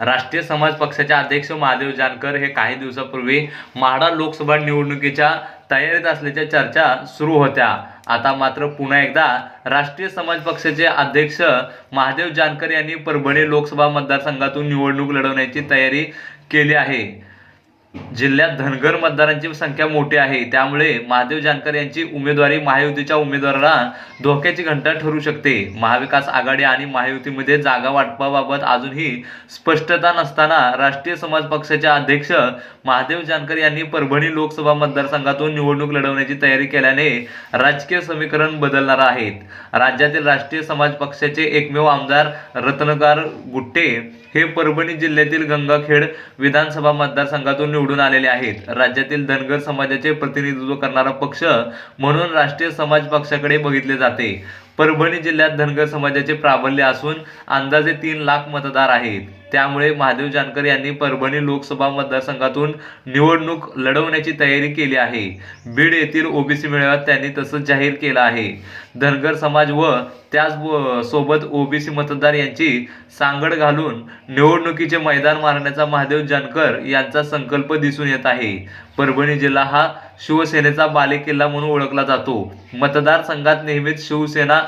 राष्ट्रीय समाज पक्षाचे अध्यक्ष महादेव जानकर हे काही दिवसापूर्वी माढा लोकसभा निवडणुकीच्या तयारीत असल्याच्या चर्चा सुरू होत्या. आता मात्र पुन्हा एकदा राष्ट्रीय समाज पक्षाचे अध्यक्ष महादेव जानकर यांनी परभणी लोकसभा मतदारसंघातून निवडणूक लढवण्याची तयारी केली आहे. जिल्ह्यात धनगर मतदारांची संख्या मोठी आहे. त्यामुळे महादेव जानकर यांची उमेदवारी महायुतीच्या उमेदवाराला धोक्याची घंटा ठरू शकते. महाविकास आघाडी आणि महायुतीमध्ये जागा वाटपाबाबत अजूनही स्पष्टता नसताना राष्ट्रीय समाज पक्षाचे अध्यक्ष महादेव जानकर यांनी परभणी लोकसभा मतदारसंघातून निवडणूक लढवण्याची तयारी केल्याने राजकीय समीकरण बदलणार आहेत. राज्यातील राष्ट्रीय समाज पक्षाचे एकमेव आमदार रत्नकार गुट्टे हे परभणी जिल्ह्यातील गंगाखेड विधानसभा मतदारसंघातून निवडून आलेले आहेत. राज्यातील धनगर समाजाचे प्रतिनिधित्व करणारा पक्ष म्हणून राष्ट्रीय समाज पक्षाकडे बघितले जाते. परभणी जिल्ह्यात धनगर समाजाचे प्राबल्य असून अंदाजे तीन लाख मतदार आहेत. त्यामुळे महादेव जानकर यांनी परभणी लोकसभा मतदारसंघातून निवडणूक लढवण्याची तयारी केली आहे. बीड येथील ओबीसी मेळाव्यात त्यांनी तसंच जाहीर केलं आहे. धनगर समाज व त्याच सोबत ओबीसी मतदार यांची सांगड घालून निवडणुकीचे मैदान मारण्याचा महादेव जानकर यांचा संकल्प दिसून येत आहे. परभणी जिल्हा हा शिवसेनेचा बालेकिल्ला म्हणून ओळखला जातो. मतदारसंघात नेहमीच शिवसेना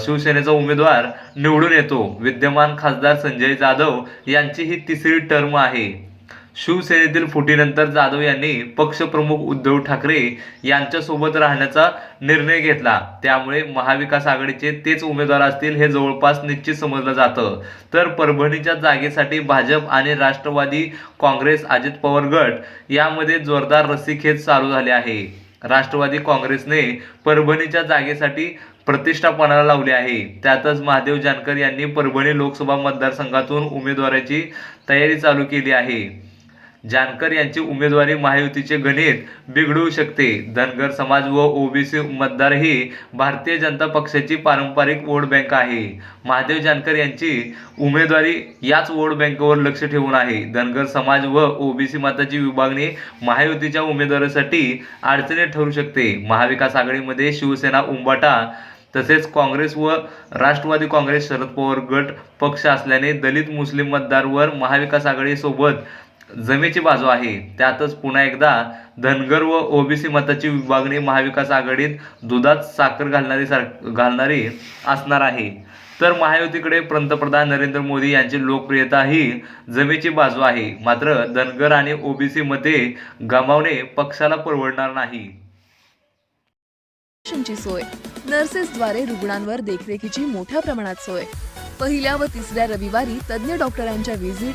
शिवसेनेचा उमेदवार निवडून येतो. विद्यमान खासदार संजय जाधव यांची ही तिसरी टर्म आहे. शिवसेनेतील फुटीनंतर जाधव यांनी पक्षप्रमुख उद्धव ठाकरे यांच्यासोबत राहण्याचा निर्णय घेतला. त्यामुळे महाविकास आघाडीचे तेच उमेदवार असतील हे जवळपास निश्चित समजलं जातं. तर परभणीच्या जागेसाठी भाजप आणि राष्ट्रवादी काँग्रेस अजित पवार गट यामध्ये जोरदार रस्सीखेच चालू झाले आहे. राष्ट्रवादी काँग्रेसने परभणीच्या जागेसाठी प्रतिष्ठापणाला लावली आहे. त्यातच महादेव जानकर यांनी परभणी लोकसभा मतदारसंघातून उमेदवाराची तयारी चालू केली आहे. जानकर यांची उमेदवारी महायुतीचे गणित बिघडवू शकते. धनगर समाज व ओबीसी मतदार ही भारतीय जनता पक्षाची पारंपरिक वोट बँक आहे. महादेव जानकर यांची उमेदवारी याच वोट बँकेवर लक्ष ठेवून आहे. धनगर समाज व ओबीसी मताची विभागणी महायुतीच्या उमेदवारासाठी अडचणीत ठरू शकते. महाविकास आघाडीमध्ये शिवसेना उंबाटा तसेच काँग्रेस व राष्ट्रवादी काँग्रेस शरद पवार गट पक्ष असल्याने दलित मुस्लिम मतदारवर महाविकास आघाडीसोबत जमेची बाजू आहे. त्यातच पुन्हा एकदा धनगर व ओबीसी मताची विभागणी महाविकास आघाडीत दुधात साखर घालणारी सार घालणारी असणार आहे. तर महायुतीकडे पंतप्रधान नरेंद्र मोदी यांची लोकप्रियता ही जमेची बाजू आहे. मात्र धनगर आणि ओबीसी मध्ये गमावणे पक्षाला परवडणार नाही. सोय. नर्सेसद्वारे रुग्णांवर देखरेखीची मोठ्या प्रमाणात सोय. पहिल्या व तिसऱ्या रविवारी तज्ज्ञ डॉक्टरांच्या व्हिजिट